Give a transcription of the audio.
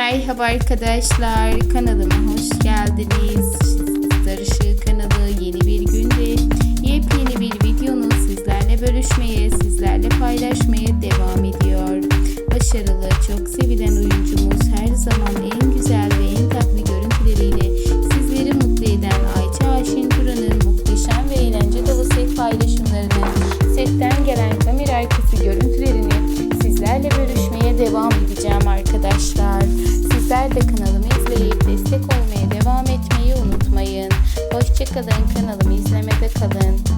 Merhaba arkadaşlar, kanalıma hoş geldiniz. Darışı kanalı yeni bir günde yepyeni bir videonun sizlerle bölüşmeye, sizlerle paylaşmaya devam ediyor. Başarılı, çok sevilen oyuncumuz her zaman en güzel ve en tatlı görüntüleriyle sizleri mutlu eden Ayça Aşin Turan'ın muhteşem ve eğlence dolu set paylaşımlarını, setten gelen kamera arkası görüntülerini sizlerle bölüşmeye devam edeceğim artık. Sizler de kanalımı izleyip destek olmaya devam etmeyi unutmayın. Hoşçakalın kanalımı izlemede kalın.